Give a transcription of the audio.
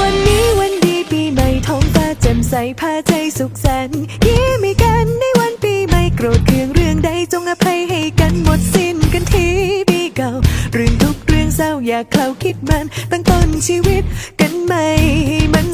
วันนี้วันดีปีใหม่ท้องฟ้าแจ่มใสพาใจสุขสันต์ยิ้มให้กันในวันปีใหม่โกรธเคืองเรื่องใดจงอภัยให้กันหมดสิ้นกันทีปีเก่าเรื่องทุกเรื่องเศร้าอยากเคลาคิดมันตั้งต้นชีวิตกันใหม่ให้มัน